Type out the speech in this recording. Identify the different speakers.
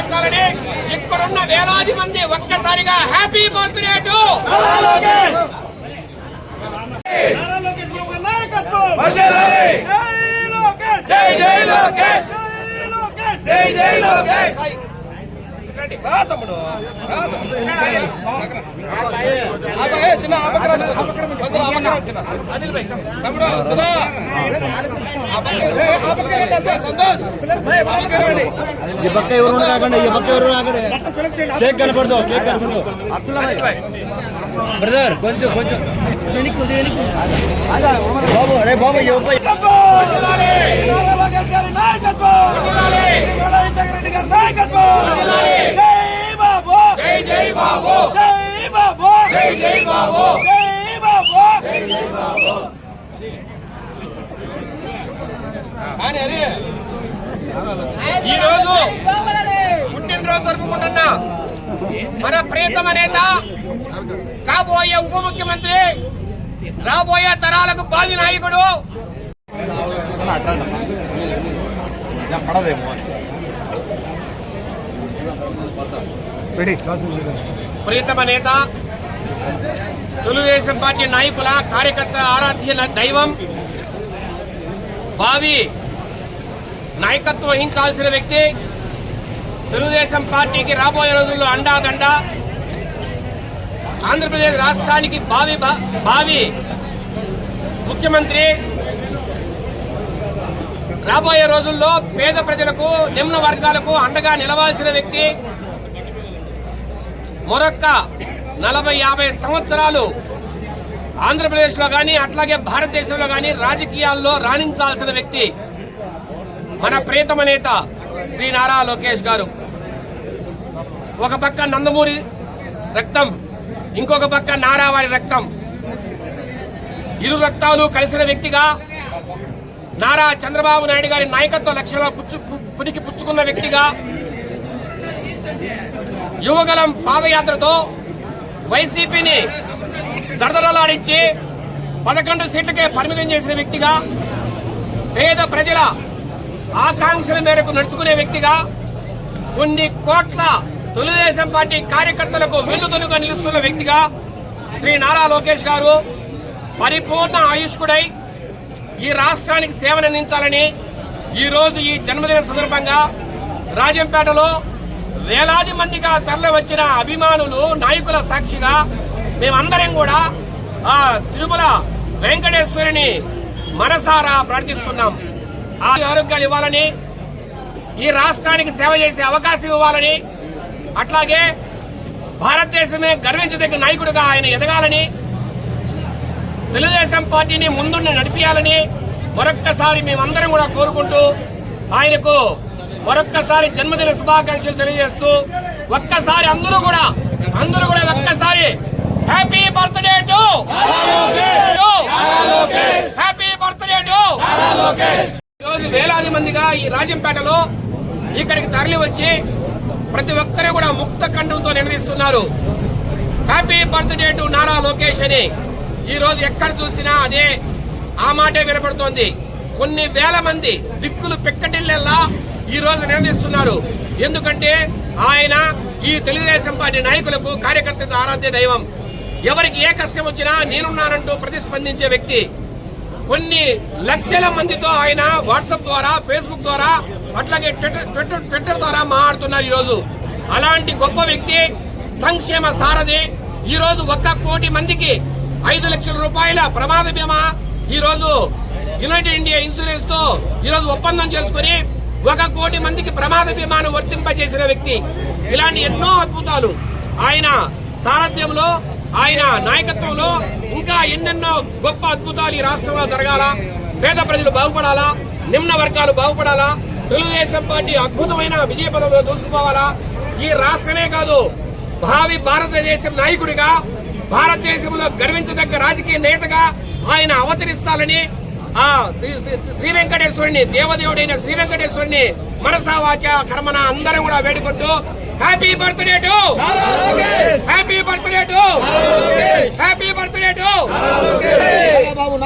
Speaker 1: పలికాలని ఇక్కడున్న వేలాది మంది ఒక్కసారిగా హ్యాపీ బర్త్డే టు
Speaker 2: జై జై లోకేష్ జై జై లోకేష్ తమ్ముడు చిన్న అపక్రమం తమ్ముడు సుధా సంతోష్
Speaker 3: ఈ పక్క ఎవరు కాకండి ఈ పక్క ఎవరు కాకండి కేక్ కనపడదు కేక్ కనపడదు బ్రదర్ కొంచెం కొంచెం బాబు అరే బాబు
Speaker 2: ఇవ్వ నాయకత్వం కానీ అరే
Speaker 1: ఈరోజు పుట్టినరోజు జరుపుకుంటున్నా మన ప్రియతమ నేత కాబోయే ఉప ముఖ్యమంత్రి రాబోయే తరాలకు భావి నాయకుడు ప్రియతమ నేత తెలుగుదేశం పార్టీ నాయకుల కార్యకర్త ఆరాధ్య దైవం బావి నాయకత్వం వహించాల్సిన వ్యక్తి తెలుగుదేశం పార్టీకి రాబోయే రోజుల్లో అండాదండ ఆంధ్రప్రదేశ్ రాష్ట్రానికి బావి బావి ముఖ్యమంత్రి రాబోయే రోజుల్లో పేద ప్రజలకు నిమ్న వర్గాలకు అండగా నిలవాల్సిన వ్యక్తి మరొక్క నలభై యాభై సంవత్సరాలు ఆంధ్రప్రదేశ్లో కానీ అట్లాగే భారతదేశంలో కానీ రాజకీయాల్లో రాణించాల్సిన వ్యక్తి మన ప్రియతమ నేత శ్రీ నారా లోకేష్ గారు ఒక పక్క నందమూరి రక్తం ఇంకొక పక్క నారావారి రక్తం ఇరు రక్తాలు కలిసిన వ్యక్తిగా నారా చంద్రబాబు నాయుడు గారి నాయకత్వ లక్ష్యంలో పుచ్చు పునికి పుచ్చుకున్న వ్యక్తిగా యువగలం పాదయాత్రతో వైసీపీని దడదడలాడించి పదకొండు సీట్లకే పరిమితం చేసిన వ్యక్తిగా పేద ప్రజల ఆకాంక్షల మేరకు నడుచుకునే వ్యక్తిగా కొన్ని కోట్ల తెలుగుదేశం పార్టీ కార్యకర్తలకు వెన్నుదొనుగా నిలుస్తున్న వ్యక్తిగా శ్రీ నారా లోకేష్ గారు పరిపూర్ణ ఆయుష్కుడై ఈ రాష్ట్రానికి సేవలు అందించాలని ఈరోజు ఈ జన్మదిన సందర్భంగా రాజంపేటలో వేలాది మందిగా తరలి వచ్చిన అభిమానులు నాయకుల సాక్షిగా మేమందరం కూడా ఆ తిరుమల వెంకటేశ్వరిని మనసారా ప్రార్థిస్తున్నాం ఆరోగ్యాలు ఇవ్వాలని ఈ రాష్ట్రానికి సేవ చేసే అవకాశం ఇవ్వాలని అట్లాగే భారతదేశమే గర్వించదగ్గ నాయకుడిగా ఆయన ఎదగాలని తెలుగుదేశం పార్టీని ముందుండి నడిపించాలని మరొక్కసారి మేమందరం కూడా కోరుకుంటూ ఆయనకు మరొక్కసారి జన్మదిన శుభాకాంక్షలు తెలియజేస్తూ ఒక్కసారి అందరూ కూడా అందరూ కూడా ఒక్కసారి happy birthday to happy birthday to ఈరోజు వేలాది మందిగా ఈ రాజంపేటలో ఇక్కడికి తరలి వచ్చి ప్రతి ఒక్కరూ కూడా ముక్త కంఠంతో నిలదీస్తున్నారు happy birthday to Nara Lokesh అని ఈరోజు ఎక్కడ చూసినా అదే ఆ మాటే వినపడుతోంది కొన్ని వేల మంది దిక్కులు పెక్కటిల్లెల్లా ఈరోజు నిలదీస్తున్నారు ఎందుకంటే ఆయన ఈ తెలుగుదేశం పార్టీ నాయకులకు కార్యకర్తలకు ఆరాధ్య దైవం ఎవరికి ఏ కష్టం వచ్చినా నేనున్నానంటూ ప్రతిస్పందించే వ్యక్తి కొన్ని లక్షల మందితో ఆయన వాట్సాప్ ద్వారా ఫేస్బుక్ ద్వారా అట్లాగే ట్విట్టర్ ట్విట్టర్ ద్వారా మాట్లాడుతున్నారు ఈరోజు అలాంటి గొప్ప వ్యక్తి సంక్షేమ సారథి ఈరోజు ఒక్క కోటి మందికి ఐదు లక్షల రూపాయల ప్రమాద బీమా ఈరోజు యునైటెడ్ ఇండియా ఇన్సూరెన్స్ తో ఈరోజు ఒప్పందం చేసుకుని ఒక కోటి మందికి ప్రమాద బీమాను వర్తింపజేసిన వ్యక్తి ఇలాంటి ఎన్నో అద్భుతాలు ఆయన సారథ్యంలో ఆయన నాయకత్వంలో ఇంకా ఎన్నెన్నో గొప్ప అద్భుతాలు ఈ రాష్ట్రంలో జరగాల పేద ప్రజలు బాగుపడాలా నిమ్న వర్గాలు బాగుపడాలా తెలుగుదేశం పార్టీ అద్భుతమైన విజయ పదంలో దూసుకుపోవాలా ఈ రాష్ట్రమే కాదు భావి భారతదేశం నాయకుడిగా భారతదేశంలో గర్వించదగ్గ రాజకీయ నేతగా ఆయన అవతరిస్తాలని ఆ శ్రీ వెంకటేశ్వరుని దేవదేవుడైన శ్రీ వెంకటేశ్వరుని మనసా వాచ కర్మన అందరం కూడా వేడుకుంటూ Happy birthday to Happy birthday to Happy birthday to